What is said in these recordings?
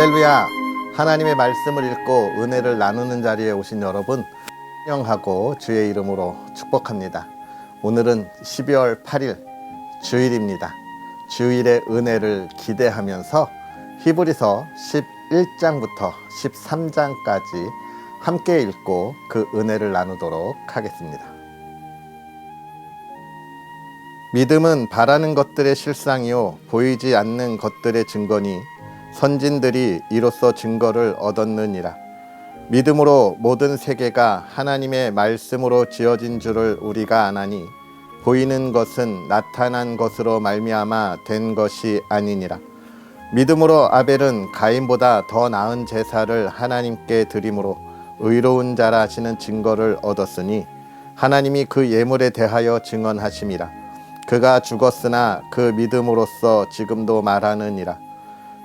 할렐루야! 하나님의 말씀을 읽고 은혜를 나누는 자리에 오신 여러분, 환영하고 주의 이름으로 축복합니다. 오늘은 12월 8일 주일입니다. 주일의 은혜를 기대하면서 히브리서 11장부터 13장까지 함께 읽고 그 은혜를 나누도록 하겠습니다. 믿음은 바라는 것들의 실상이요 보이지 않는 것들의 증거니 선진들이 이로써 증거를 얻었느니라. 믿음으로 모든 세계가 하나님의 말씀으로 지어진 줄을 우리가 아나니 보이는 것은 나타난 것으로 말미암아 된 것이 아니니라. 믿음으로 아벨은 가인보다 더 나은 제사를 하나님께 드림으로 의로운 자라 하시는 증거를 얻었으니 하나님이 그 예물에 대하여 증언하심이라. 그가 죽었으나 그 믿음으로써 지금도 말하느니라.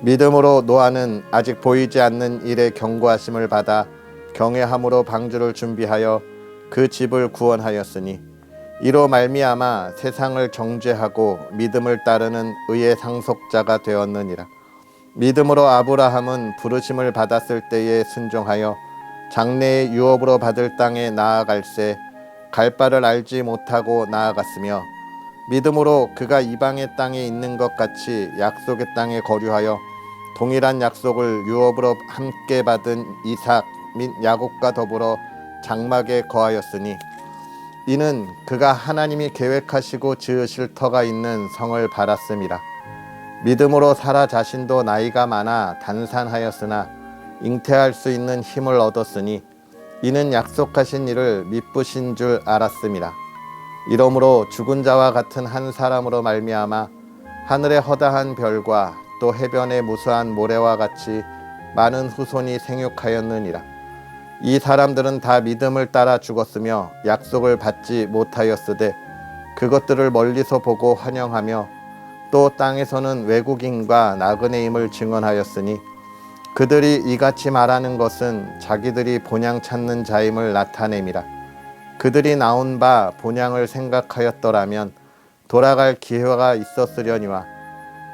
믿음으로 노아는 아직 보이지 않는 일에 경고하심을 받아 경외함으로 방주를 준비하여 그 집을 구원하였으니 이로 말미암아 세상을 정죄하고 믿음을 따르는 의의 상속자가 되었느니라. 믿음으로 아브라함은 부르심을 받았을 때에 순종하여 장래의 유업으로 받을 땅에 나아갈새 갈 바를 알지 못하고 나아갔으며 믿음으로 그가 이방의 땅에 있는 것 같이 약속의 땅에 거류하여 동일한 약속을 유업으로 함께 받은 이삭 및 야곱과 더불어 장막에 거하였으니 이는 그가 하나님이 계획하시고 지으실 터가 있는 성을 바랐음이라 믿음으로 사라 자신도 나이가 많아 단산하였으나 잉태할 수 있는 힘을 얻었으니 이는 약속하신 일을 미쁘신 줄 알았음이라. 이러므로 죽은 자와 같은 한 사람으로 말미암아 하늘의 허다한 별과 또 해변의 무수한 모래와 같이 많은 후손이 생육하였느니라. 이 사람들은 다 믿음을 따라 죽었으며 약속을 받지 못하였으되 그것들을 멀리서 보고 환영하며 또 땅에서는 외국인과 나그네임을 증언하였으니 그들이 이같이 말하는 것은 자기들이 본향 찾는 자임을 나타냄이라. 그들이 나온 바 본향을 생각하였더라면 돌아갈 기회가 있었으려니와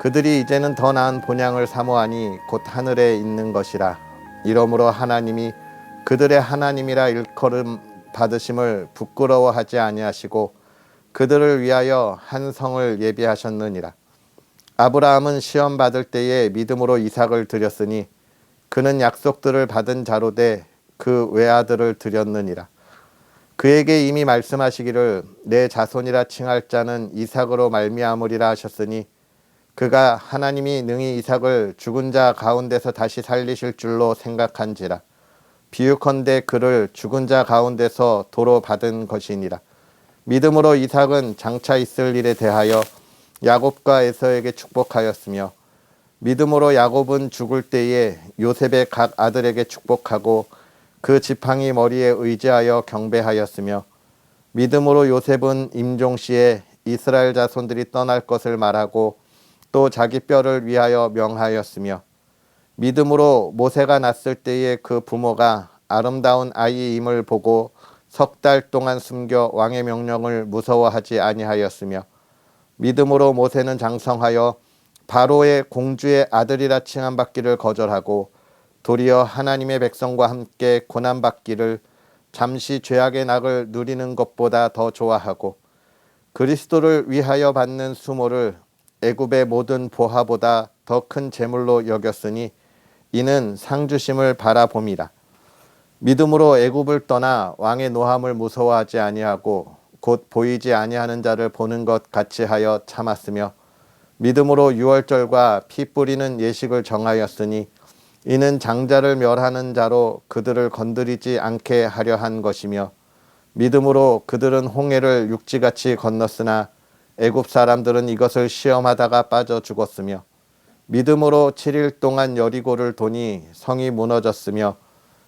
그들이 이제는 더 나은 본향을 사모하니 곧 하늘에 있는 것이라. 이러므로 하나님이 그들의 하나님이라 일컬음 받으심을 부끄러워하지 아니하시고 그들을 위하여 한 성을 예비하셨느니라. 아브라함은 시험 받을 때에 믿음으로 이삭을 드렸으니 그는 약속들을 받은 자로 돼 그 외아들을 드렸느니라. 그에게 이미 말씀하시기를 내 자손이라 칭할 자는 이삭으로 말미암으리라 하셨으니 그가 하나님이 능히 이삭을 죽은 자 가운데서 다시 살리실 줄로 생각한지라. 비유컨대 그를 죽은 자 가운데서 도로 받은 것이니라. 믿음으로 이삭은 장차 있을 일에 대하여 야곱과 에서에게 축복하였으며 믿음으로 야곱은 죽을 때에 요셉의 각 아들에게 축복하고 그 지팡이 머리에 의지하여 경배하였으며 믿음으로 요셉은 임종시에 이스라엘 자손들이 떠날 것을 말하고 또 자기 뼈를 위하여 명하였으며 믿음으로 모세가 났을 때에 그 부모가 아름다운 아이임을 보고 석 달 동안 숨겨 왕의 명령을 무서워하지 아니하였으며 믿음으로 모세는 장성하여 바로의 공주의 아들이라 칭함 받기를 거절하고 도리어 하나님의 백성과 함께 고난 받기를 잠시 죄악의 낙을 누리는 것보다 더 좋아하고 그리스도를 위하여 받는 수모를 애굽의 모든 보화보다 더 큰 재물로 여겼으니 이는 상주심을 바라봄이라. 믿음으로 애굽을 떠나 왕의 노함을 무서워하지 아니하고 곧 보이지 아니하는 자를 보는 것 같이 하여 참았으며 믿음으로 유월절과 피 뿌리는 예식을 정하였으니 이는 장자를 멸하는 자로 그들을 건드리지 않게 하려 한 것이며 믿음으로 그들은 홍해를 육지같이 건넜으나 애굽 사람들은 이것을 시험하다가 빠져 죽었으며 믿음으로 7일 동안 여리고를 도니 성이 무너졌으며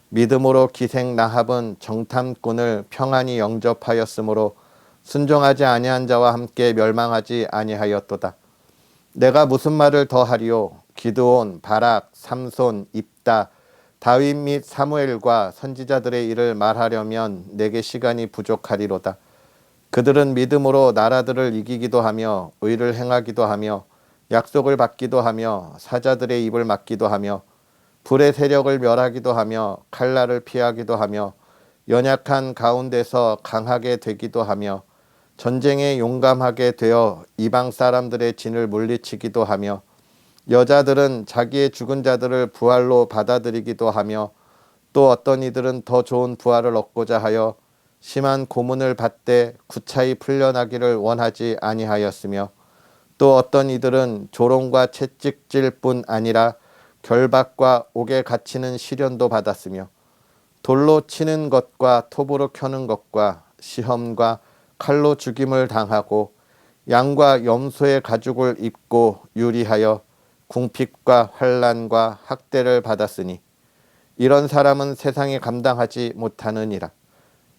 믿음으로 기생 나합은 정탐꾼을 평안히 영접하였으므로 순종하지 아니한 자와 함께 멸망하지 아니하였도다. 내가 무슨 말을 더 하리요? 기드온, 바락, 삼손, 입다, 다윗 및 사무엘과 선지자들의 일을 말하려면 내게 시간이 부족하리로다. 그들은 믿음으로 나라들을 이기기도 하며 의를 행하기도 하며 약속을 받기도 하며 사자들의 입을 막기도 하며 불의 세력을 멸하기도 하며 칼날을 피하기도 하며 연약한 가운데서 강하게 되기도 하며 전쟁에 용감하게 되어 이방 사람들의 진을 물리치기도 하며 여자들은 자기의 죽은 자들을 부활로 받아들이기도 하며 또 어떤 이들은 더 좋은 부활을 얻고자 하여 심한 고문을 받되 구차히 풀려나기를 원하지 아니하였으며 또 어떤 이들은 조롱과 채찍질 뿐 아니라 결박과 옥에 갇히는 시련도 받았으며 돌로 치는 것과 톱으로 켜는 것과 시험과 칼로 죽임을 당하고 양과 염소의 가죽을 입고 유리하여 궁핍과 환란과 학대를 받았으니 이런 사람은 세상에 감당하지 못하느니라.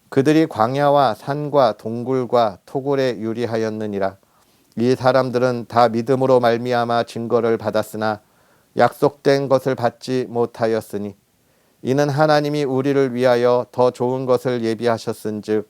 그들이 광야와 산과 동굴과 토굴에 유리하였느니라. 이 사람들은 다 믿음으로 말미암아 증거를 받았으나 약속된 것을 받지 못하였으니 이는 하나님이 우리를 위하여 더 좋은 것을 예비하셨은즉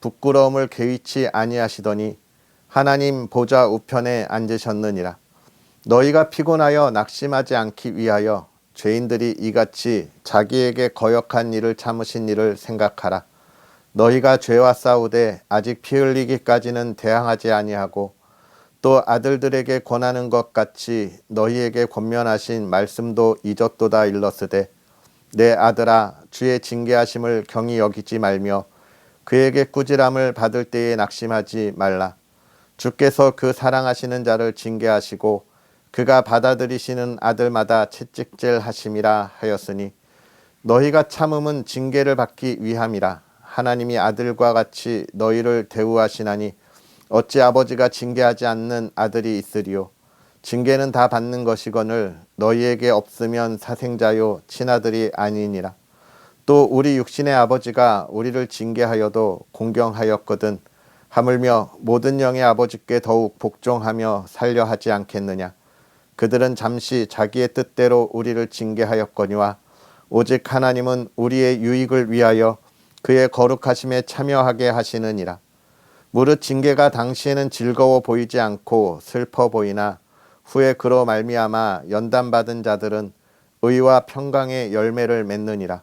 부끄러움을 개의치 아니하시더니 하나님 보좌 우편에 앉으셨느니라. 너희가 피곤하여 낙심하지 않기 위하여 죄인들이 이같이 자기에게 거역한 일을 참으신 일을 생각하라. 너희가 죄와 싸우되 아직 피 흘리기까지는 대항하지 아니하고 또 아들들에게 권하는 것 같이 너희에게 권면하신 말씀도 잊었도다 일렀으되 내 아들아 주의 징계하심을 경히 여기지 말며 그에게 꾸지람을 받을 때에 낙심하지 말라. 주께서 그 사랑하시는 자를 징계하시고 그가 받아들이시는 아들마다 채찍질 하심이라 하였으니 너희가 참음은 징계를 받기 위함이라. 하나님이 아들과 같이 너희를 대우하시나니 어찌 아버지가 징계하지 않는 아들이 있으리요? 징계는 다 받는 것이거늘 너희에게 없으면 사생자요 친아들이 아니니라 또 우리 육신의 아버지가 우리를 징계하여도 공경하였거든 하물며 모든 영의 아버지께 더욱 복종하며 살려 하지 않겠느냐 그들은 잠시 자기의 뜻대로 우리를 징계하였거니와 오직 하나님은 우리의 유익을 위하여 그의 거룩하심에 참여하게 하시느니라 무릇 징계가 당시에는 즐거워 보이지 않고 슬퍼 보이나 후에 그로 말미암아 연단받은 자들은 의와 평강의 열매를 맺느니라.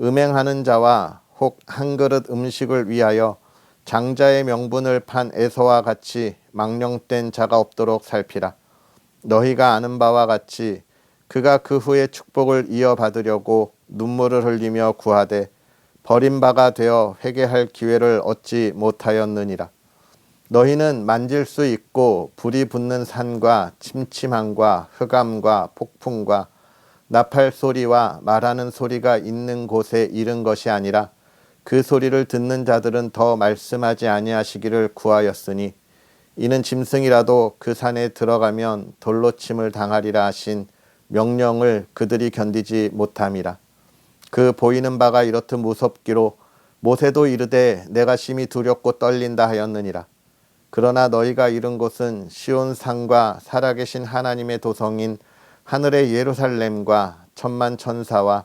음행하는 자와 혹 한 그릇 음식을 위하여 장자의 명분을 판 에서와 같이 망령된 자가 없도록 살피라. 너희가 아는 바와 같이 그가 그 후에 축복을 이어받으려고 눈물을 흘리며 구하되 버림바가 되어 회개할 기회를 얻지 못하였느니라. 너희는 만질 수 있고 불이 붙는 산과 침침함과 흑암과 폭풍과 나팔 소리와 말하는 소리가 있는 곳에 이른 것이 아니라 그 소리를 듣는 자들은 더 말씀하지 아니하시기를 구하였으니 이는 짐승이라도 그 산에 들어가면 돌로 침을 당하리라 하신 명령을 그들이 견디지 못함이라. 그 보이는 바가 이렇듯 무섭기로 모세도 이르되 내가 심히 두렵고 떨린다 하였느니라. 그러나 너희가 이른 곳은 시온 산과 살아계신 하나님의 도성인 하늘의 예루살렘과 천만 천사와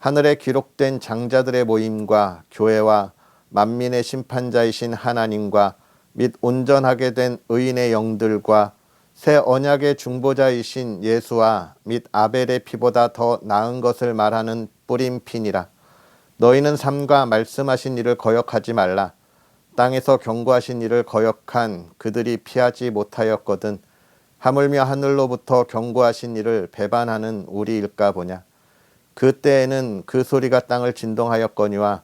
하늘에 기록된 장자들의 모임과 교회와 만민의 심판자이신 하나님과 및 온전하게 된 의인의 영들과 새 언약의 중보자이신 예수와 및 아벨의 피보다 더 나은 것을 말하는 피니라. 너희는 삼가 말씀하신 일을 거역하지 말라. 땅에서 경고하신 일을 거역한 그들이 피하지 못하였거든. 하물며 하늘로부터 경고하신 일을 배반하는 우리일까 보냐. 그때에는 그 소리가 땅을 진동하였거니와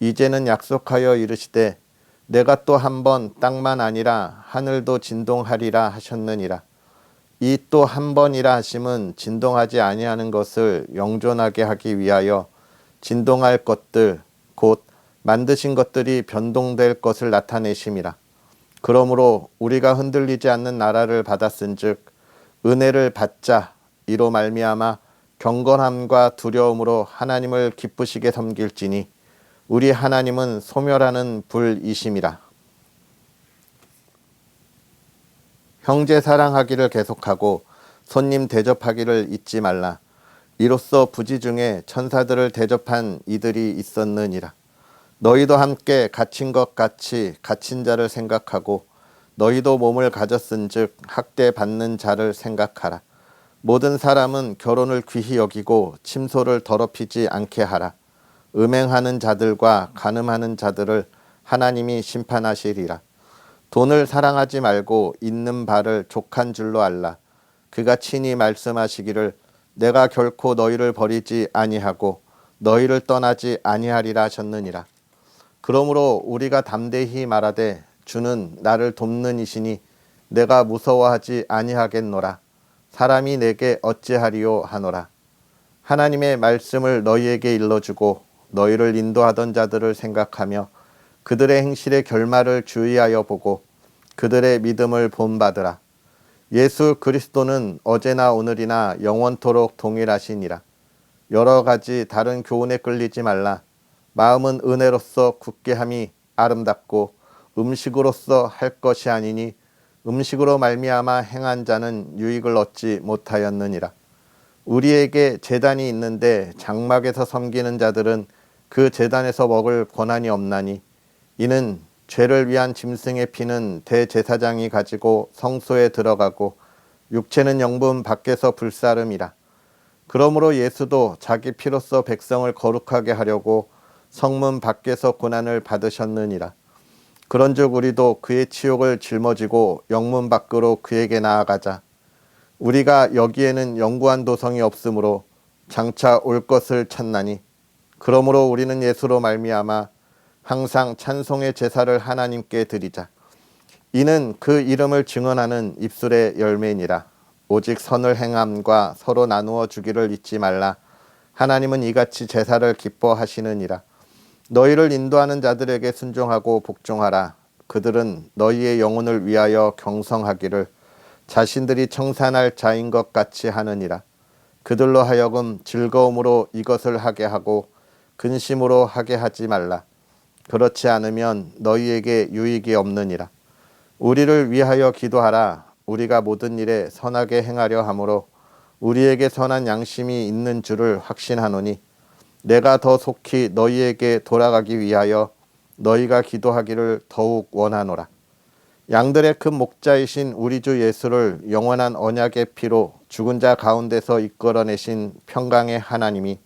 이제는 약속하여 이르시되 내가 또 한 번 땅만 아니라 하늘도 진동하리라 하셨느니라. 이 또 한 번이라 하심은 진동하지 아니하는 것을 영존하게 하기 위하여 진동할 것들 곧 만드신 것들이 변동될 것을 나타내심이라. 그러므로 우리가 흔들리지 않는 나라를 받았은즉 은혜를 받자 이로 말미암아 경건함과 두려움으로 하나님을 기쁘시게 섬길지니 우리 하나님은 소멸하는 불이심이라. 형제 사랑하기를 계속하고 손님 대접하기를 잊지 말라. 이로써 부지 중에 천사들을 대접한 이들이 있었느니라. 너희도 함께 갇힌 것 같이 갇힌 자를 생각하고 너희도 몸을 가졌은즉 학대 받는 자를 생각하라. 모든 사람은 결혼을 귀히 여기고 침소를 더럽히지 않게 하라. 음행하는 자들과 간음하는 자들을 하나님이 심판하시리라. 돈을 사랑하지 말고 있는 바를 족한 줄로 알라. 그가 친히 말씀하시기를 내가 결코 너희를 버리지 아니하고 너희를 떠나지 아니하리라 하셨느니라. 그러므로 우리가 담대히 말하되 주는 나를 돕는 이시니 내가 무서워하지 아니하겠노라. 사람이 내게 어찌하리요 하노라. 하나님의 말씀을 너희에게 일러주고 너희를 인도하던 자들을 생각하며 그들의 행실의 결말을 주의하여 보고 그들의 믿음을 본받으라. 예수 그리스도는 어제나 오늘이나 영원토록 동일하시니라. 여러 가지 다른 교훈에 끌리지 말라. 마음은 은혜로서 굳게 함이 아름답고 음식으로서 할 것이 아니니 음식으로 말미암아 행한 자는 유익을 얻지 못하였느니라. 우리에게 재단이 있는데 장막에서 섬기는 자들은 그 재단에서 먹을 권한이 없나니 이는 죄를 위한 짐승의 피는 대제사장이 가지고 성소에 들어가고 육체는 영분 밖에서 불사름이라. 그러므로 예수도 자기 피로써 백성을 거룩하게 하려고 성문 밖에서 고난을 받으셨느니라. 그런즉 우리도 그의 치욕을 짊어지고 영문 밖으로 그에게 나아가자. 우리가 여기에는 영구한 도성이 없으므로 장차 올 것을 찾나니 그러므로 우리는 예수로 말미암아 항상 찬송의 제사를 하나님께 드리자. 이는 그 이름을 증언하는 입술의 열매니라. 오직 선을 행함과 서로 나누어 주기를 잊지 말라. 하나님은 이같이 제사를 기뻐하시느니라. 너희를 인도하는 자들에게 순종하고 복종하라. 그들은 너희의 영혼을 위하여 경성하기를 자신들이 청산할 자인 것 같이 하느니라. 그들로 하여금 즐거움으로 이것을 하게 하고 근심으로 하게 하지 말라. 그렇지 않으면 너희에게 유익이 없느니라. 우리를 위하여 기도하라. 우리가 모든 일에 선하게 행하려 함으로 우리에게 선한 양심이 있는 줄을 확신하노니 내가 더 속히 너희에게 돌아가기 위하여 너희가 기도하기를 더욱 원하노라. 양들의 큰 목자이신 우리 주 예수를 영원한 언약의 피로 죽은 자 가운데서 이끌어내신 평강의 하나님이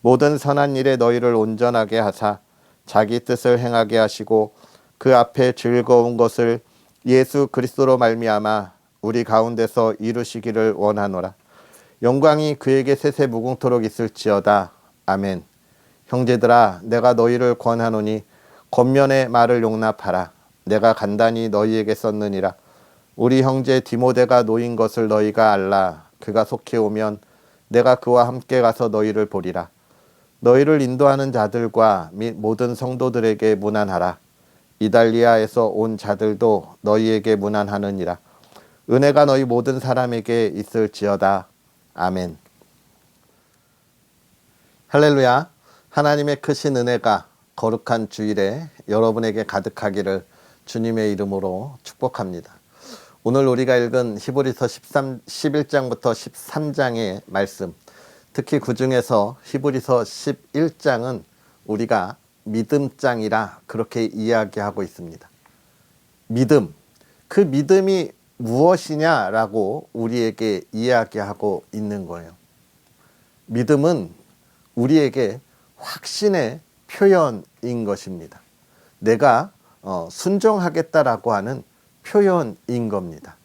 모든 선한 일에 너희를 온전하게 하사 자기 뜻을 행하게 하시고 그 앞에 즐거운 것을 예수 그리스도로 말미암아 우리 가운데서 이루시기를 원하노라. 영광이 그에게 세세 무궁토록 있을지어다. 아멘. 형제들아 내가 너희를 권하노니 겉면의 말을 용납하라. 내가 간단히 너희에게 썼느니라. 우리 형제 디모데가 놓인 것을 너희가 알라. 그가 속히 오면 내가 그와 함께 가서 너희를 보리라. 너희를 인도하는 자들과 및 모든 성도들에게 문안하라. 이달리아에서 온 자들도 너희에게 문안하느니라. 은혜가 너희 모든 사람에게 있을지어다. 아멘. 할렐루야. 하나님의 크신 은혜가 거룩한 주일에 여러분에게 가득하기를 주님의 이름으로 축복합니다. 오늘 우리가 읽은 히브리서 13, 11장부터 13장의 말씀 특히 그 중에서 히브리서 11장은 우리가 믿음장이라 그렇게 이야기하고 있습니다. 믿음. 그 믿음이 무엇이냐라고 우리에게 이야기하고 있는 거예요. 믿음은 우리에게 확신의 표현인 것입니다. 내가 어, 순종하겠다라고 하는 표현인 겁니다.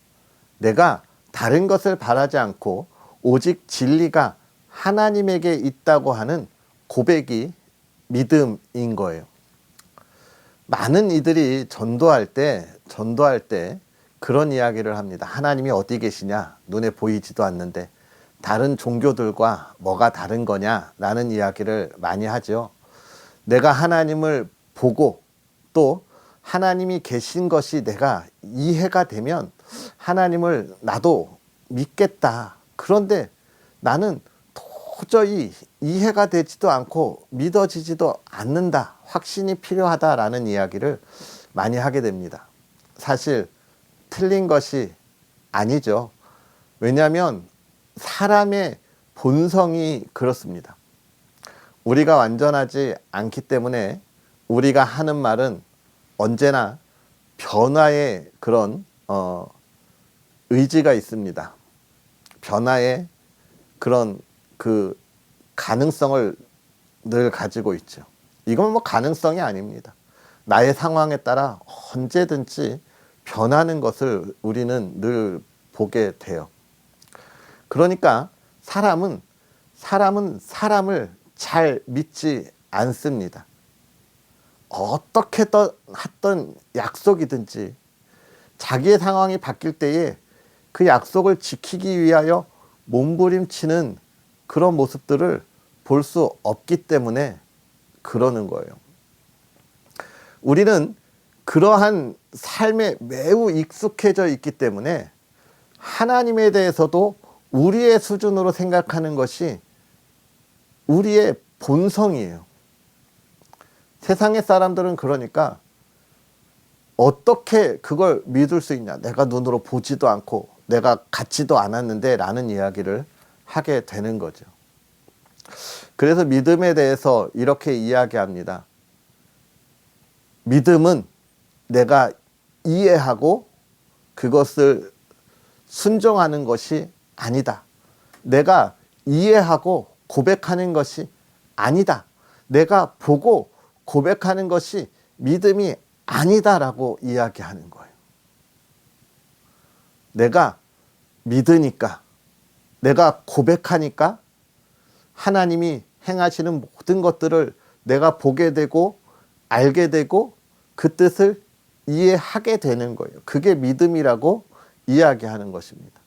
내가 다른 것을 바라지 않고 오직 진리가 하나님에게 있다고 하는 고백이 믿음인 거예요. 많은 이들이 전도할 때, 전도할 때 그런 이야기를 합니다. 하나님이 어디 계시냐? 눈에 보이지도 않는데 다른 종교들과 뭐가 다른 거냐? 라는 이야기를 많이 하죠. 내가 하나님을 보고 또 하나님이 계신 것이 내가 이해가 되면 하나님을 나도 믿겠다. 그런데 나는 도저히 이해가 되지도 않고 믿어지지도 않는다. 확신이 필요하다라는 이야기를 많이 하게 됩니다. 사실 틀린 것이 아니죠. 왜냐하면 사람의 본성이 그렇습니다. 우리가 완전하지 않기 때문에 우리가 하는 말은 언제나 변화의 그런 어, 의지가 있습니다. 변화의 그런 그 가능성을 늘 가지고 있죠. 이건 뭐 가능성이 아닙니다. 나의 상황에 따라 언제든지 변하는 것을 우리는 늘 보게 돼요. 그러니까 사람은 사람은 사람을 잘 믿지 않습니다. 어떻게 했던 약속이든지 자기의 상황이 바뀔 때에 그 약속을 지키기 위하여 몸부림치는 그런 모습들을 볼 수 없기 때문에 그러는 거예요. 우리는 그러한 삶에 매우 익숙해져 있기 때문에 하나님에 대해서도 우리의 수준으로 생각하는 것이 우리의 본성이에요. 세상의 사람들은 그러니까 어떻게 그걸 믿을 수 있냐. 내가 눈으로 보지도 않고 내가 갖지도 않았는데 라는 이야기를 하게 되는 거죠. 그래서 믿음에 대해서 이렇게 이야기합니다. 믿음은 내가 이해하고 그것을 순종하는 것이 아니다. 내가 이해하고 고백하는 것이 아니다. 내가 보고 고백하는 것이 믿음이 아니다라고 이야기하는 거예요. 내가 믿으니까, 내가 고백하니까 하나님이 행하시는 모든 것들을 내가 보게 되고 알게 되고 그 뜻을 이해하게 되는 거예요. 그게 믿음이라고 이야기하는 것입니다.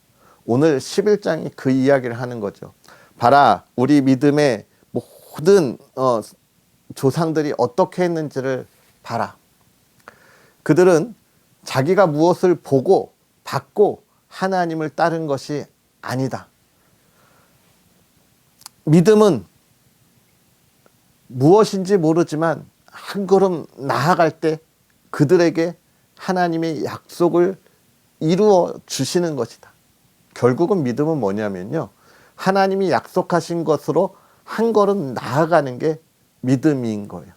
오늘 11장이 그 이야기를 하는 거죠. 봐라, 우리 믿음의 모든 어, 조상들이 어떻게 했는지를 봐라. 그들은 자기가 무엇을 보고 받고 하나님을 따른 것이 아니다. 믿음은 무엇인지 모르지만 한 걸음 나아갈 때 그들에게 하나님의 약속을 이루어 주시는 것이다. 결국은 믿음은 뭐냐면요. 하나님이 약속하신 것으로 한 걸음 나아가는 게 믿음인 거예요.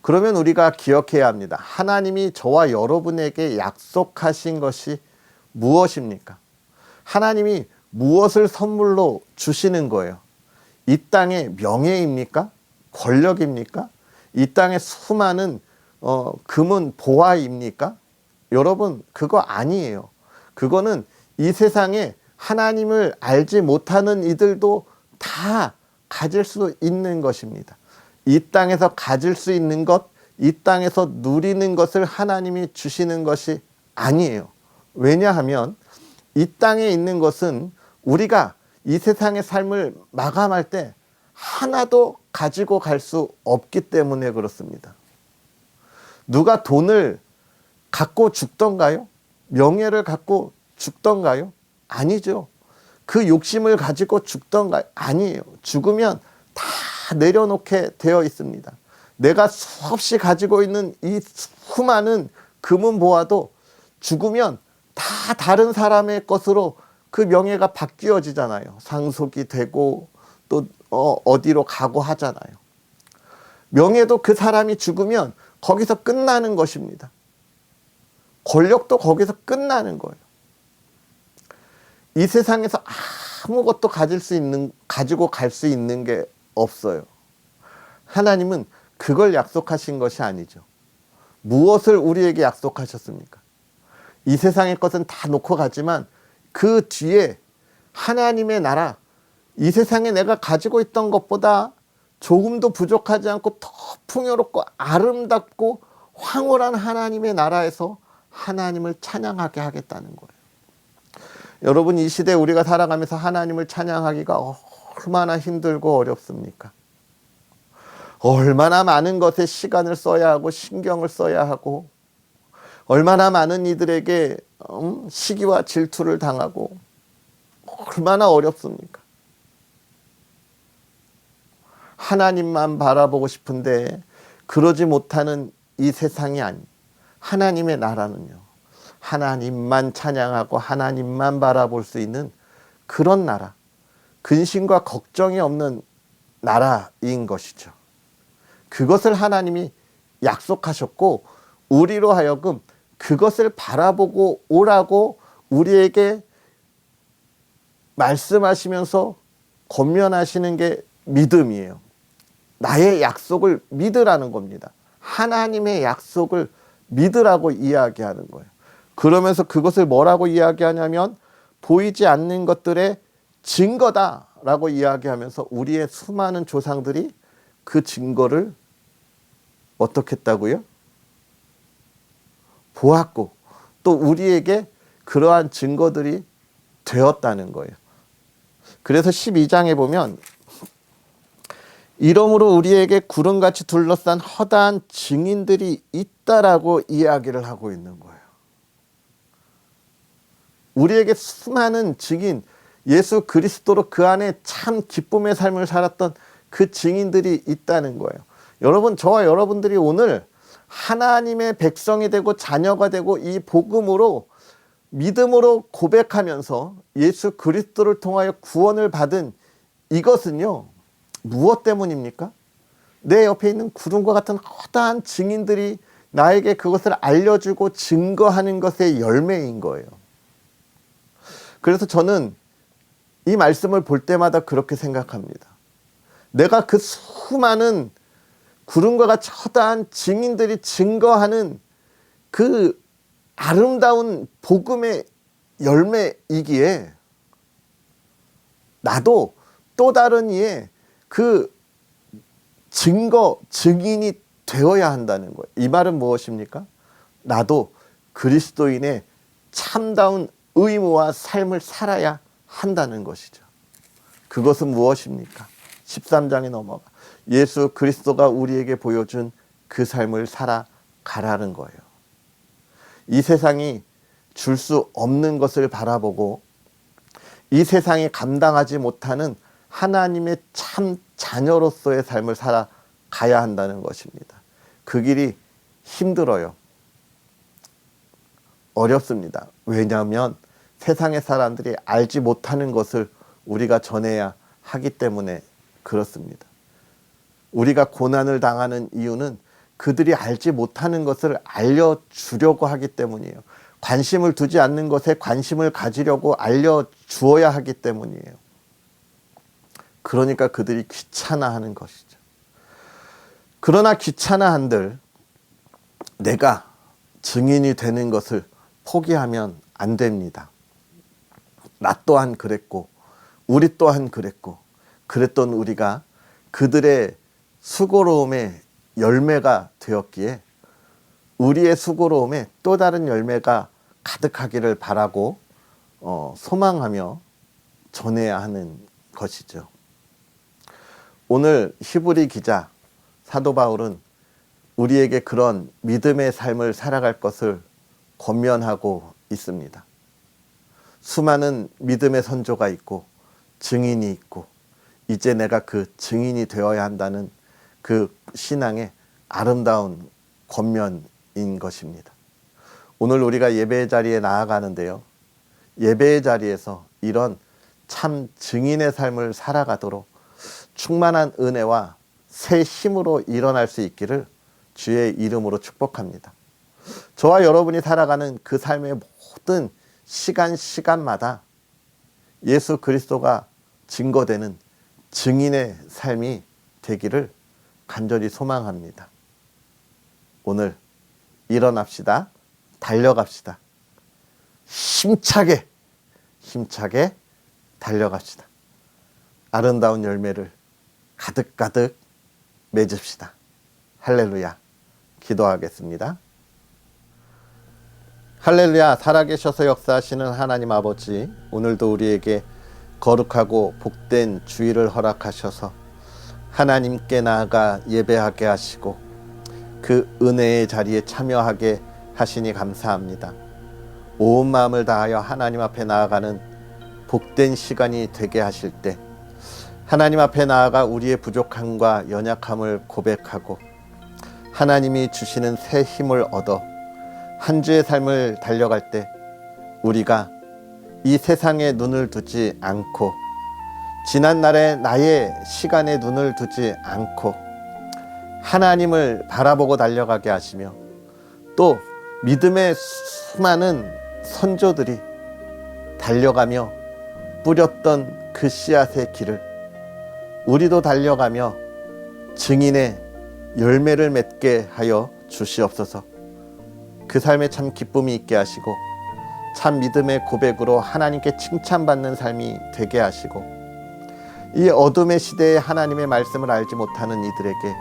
그러면 우리가 기억해야 합니다. 하나님이 저와 여러분에게 약속하신 것이 무엇입니까? 하나님이 무엇을 선물로 주시는 거예요? 이 땅의 명예입니까? 권력입니까? 이 땅의 수많은 어, 금은 보화입니까? 여러분, 그거 아니에요. 그거는 이 세상에 하나님을 알지 못하는 이들도 다 가질 수 있는 것입니다. 이 땅에서 가질 수 있는 것, 이 땅에서 누리는 것을 하나님이 주시는 것이 아니에요. 왜냐하면 이 땅에 있는 것은 우리가 이 세상의 삶을 마감할 때 하나도 가지고 갈 수 없기 때문에 그렇습니다. 누가 돈을 갖고 죽던가요? 명예를 갖고 죽던가요? 아니죠. 그 욕심을 가지고 죽던가요? 아니에요. 죽으면 다 내려놓게 되어 있습니다. 내가 수없이 가지고 있는 이 수많은 금은 보아도 죽으면 다 다른 사람의 것으로 그 명예가 바뀌어지잖아요. 상속이 되고 또 어, 어디로 가고 하잖아요. 명예도 그 사람이 죽으면 거기서 끝나는 것입니다. 권력도 거기서 끝나는 거예요. 이 세상에서 아무것도 가질 수 있는 가지고 갈 수 있는 게 없어요. 하나님은 그걸 약속하신 것이 아니죠. 무엇을 우리에게 약속하셨습니까? 이 세상의 것은 다 놓고 가지만 그 뒤에 하나님의 나라, 이 세상에 내가 가지고 있던 것보다 조금도 부족하지 않고 더 풍요롭고 아름답고 황홀한 하나님의 나라에서 하나님을 찬양하게 하겠다는 거예요. 여러분 이 시대 우리가 살아가면서 하나님을 찬양하기가 얼마나 힘들고 어렵습니까? 얼마나 많은 것에 시간을 써야 하고 신경을 써야 하고 얼마나 많은 이들에게 음, 시기와 질투를 당하고 얼마나 어렵습니까? 하나님만 바라보고 싶은데 그러지 못하는 이 세상이 아니 하나님의 나라는요. 하나님만 찬양하고 하나님만 바라볼 수 있는 그런 나라. 근심과 걱정이 없는 나라인 것이죠. 그것을 하나님이 약속하셨고 우리로 하여금 그것을 바라보고 오라고 우리에게 말씀하시면서 권면하시는 게 믿음이에요. 나의 약속을 믿으라는 겁니다. 하나님의 약속을 믿으라고 이야기하는 거예요. 그러면서 그것을 뭐라고 이야기하냐면 보이지 않는 것들의 증거다라고 이야기하면서 우리의 수많은 조상들이 그 증거를 어떻게 했다고요? 보았고 또 우리에게 그러한 증거들이 되었다는 거예요. 그래서 12장에 보면 이러므로 우리에게 구름같이 둘러싼 허다한 증인들이 있다라고 이야기를 하고 있는 거예요. 우리에게 수많은 증인, 예수 그리스도로 그 안에 참 기쁨의 삶을 살았던 그 증인들이 있다는 거예요. 여러분, 저와 여러분들이 오늘 하나님의 백성이 되고 자녀가 되고 이 복음으로 믿음으로 고백하면서 예수 그리스도를 통하여 구원을 받은 이것은요, 무엇 때문입니까? 내 옆에 있는 구름과 같은 허다한 증인들이 나에게 그것을 알려주고 증거하는 것의 열매인 거예요. 그래서 저는 이 말씀을 볼 때마다 그렇게 생각합니다. 내가 그 수많은 구름과 같이 허다한 증인들이 증거하는 그 아름다운 복음의 열매이기에 나도 또 다른 이의 그 증거, 증인이 되어야 한다는 거예요. 이 말은 무엇입니까? 나도 그리스도인의 참다운 의무와 삶을 살아야 한다는 것이죠. 그것은 무엇입니까? 13장에 넘어가. 예수 그리스도가 우리에게 보여준 그 삶을 살아가라는 거예요. 이 세상이 줄 수 없는 것을 바라보고 이 세상이 감당하지 못하는 하나님의 참 자녀로서의 삶을 살아가야 한다는 것입니다. 그 길이 힘들어요. 어렵습니다. 왜냐하면 세상의 사람들이 알지 못하는 것을 우리가 전해야 하기 때문에 그렇습니다. 우리가 고난을 당하는 이유는 그들이 알지 못하는 것을 알려주려고 하기 때문이에요. 관심을 두지 않는 것에 관심을 가지려고 알려주어야 하기 때문이에요. 그러니까 그들이 귀찮아하는 것이죠. 그러나 귀찮아한들 내가 증인이 되는 것을 포기하면 안 됩니다. 나 또한 그랬고 우리 또한 그랬고 그랬던 우리가 그들의 수고로움의 열매가 되었기에 우리의 수고로움에 또 다른 열매가 가득하기를 바라고 어, 소망하며 전해야 하는 것이죠. 오늘 히브리 기자 사도 바울은 우리에게 그런 믿음의 삶을 살아갈 것을 권면하고 있습니다. 수많은 믿음의 선조가 있고 증인이 있고 이제 내가 그 증인이 되어야 한다는 그 신앙의 아름다운 권면인 것입니다. 오늘 우리가 예배의 자리에 나아가는데요. 예배의 자리에서 이런 참 증인의 삶을 살아가도록 충만한 은혜와 새 힘으로 일어날 수 있기를 주의 이름으로 축복합니다. 저와 여러분이 살아가는 그 삶의 모든 시간 시간마다 예수 그리스도가 증거되는 증인의 삶이 되기를 간절히 소망합니다. 오늘 일어납시다. 달려갑시다. 힘차게, 힘차게 달려갑시다. 아름다운 열매를 가득가득 맺읍시다. 할렐루야. 기도하겠습니다. 할렐루야. 살아계셔서 역사하시는 하나님 아버지, 오늘도 우리에게 거룩하고 복된 주의를 허락하셔서 하나님께 나아가 예배하게 하시고 그 은혜의 자리에 참여하게 하시니 감사합니다. 온 마음을 다하여 하나님 앞에 나아가는 복된 시간이 되게 하실 때 하나님 앞에 나아가 우리의 부족함과 연약함을 고백하고 하나님이 주시는 새 힘을 얻어 한 주의 삶을 달려갈 때 우리가 이 세상에 눈을 두지 않고 지난 날의 나의 시간에 눈을 두지 않고 하나님을 바라보고 달려가게 하시며 또 믿음의 수많은 선조들이 달려가며 뿌렸던 그 씨앗의 길을 우리도 달려가며 증인의 열매를 맺게 하여 주시옵소서. 그 삶에 참 기쁨이 있게 하시고 참 믿음의 고백으로 하나님께 칭찬받는 삶이 되게 하시고 이 어둠의 시대에 하나님의 말씀을 알지 못하는 이들에게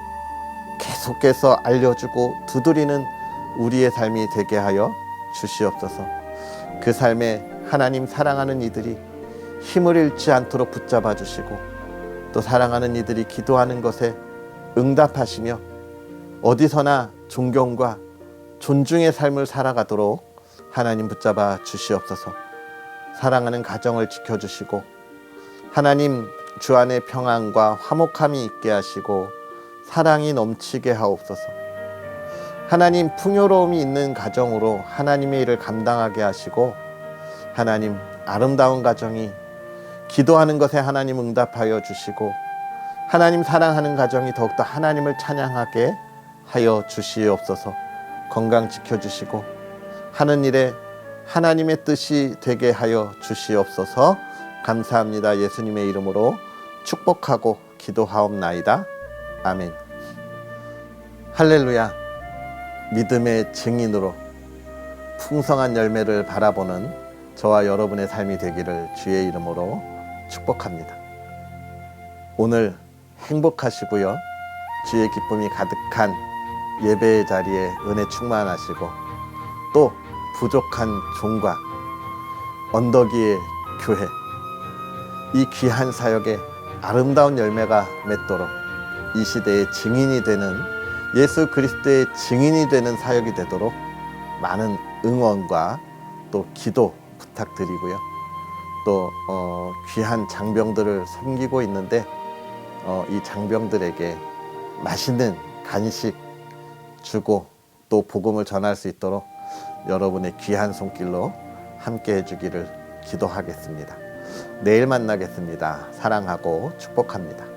계속해서 알려주고 두드리는 우리의 삶이 되게 하여 주시옵소서. 그 삶에 하나님 사랑하는 이들이 힘을 잃지 않도록 붙잡아 주시고 또 사랑하는 이들이 기도하는 것에 응답하시며 어디서나 존경과 존중의 삶을 살아가도록 하나님 붙잡아 주시옵소서. 사랑하는 가정을 지켜주시고 하나님 주 안에 평안과 화목함이 있게 하시고 사랑이 넘치게 하옵소서. 하나님 풍요로움이 있는 가정으로 하나님의 일을 감당하게 하시고 하나님 아름다운 가정이 기도하는 것에 하나님 응답하여 주시고 하나님 사랑하는 가정이 더욱더 하나님을 찬양하게 하여 주시옵소서. 건강 지켜 주시고 하는 일에 하나님의 뜻이 되게 하여 주시옵소서. 감사합니다. 예수님의 이름으로 축복하고 기도하옵나이다. 아멘. 할렐루야. 믿음의 증인으로 풍성한 열매를 바라보는 저와 여러분의 삶이 되기를 주의 이름으로 축복합니다. 오늘 행복하시고요. 주의 기쁨이 가득한 예배의 자리에 은혜 충만하시고 또 부족한 종과 언덕 위의 교회 이 귀한 사역에 아름다운 열매가 맺도록 이 시대의 증인이 되는 예수 그리스도의 증인이 되는 사역이 되도록 많은 응원과 또 기도 부탁드리고요. 또 어, 귀한 장병들을 섬기고 있는데 어, 이 장병들에게 맛있는 간식 주고 또 복음을 전할 수 있도록 여러분의 귀한 손길로 함께 해주기를 기도하겠습니다. 내일 만나겠습니다. 사랑하고 축복합니다.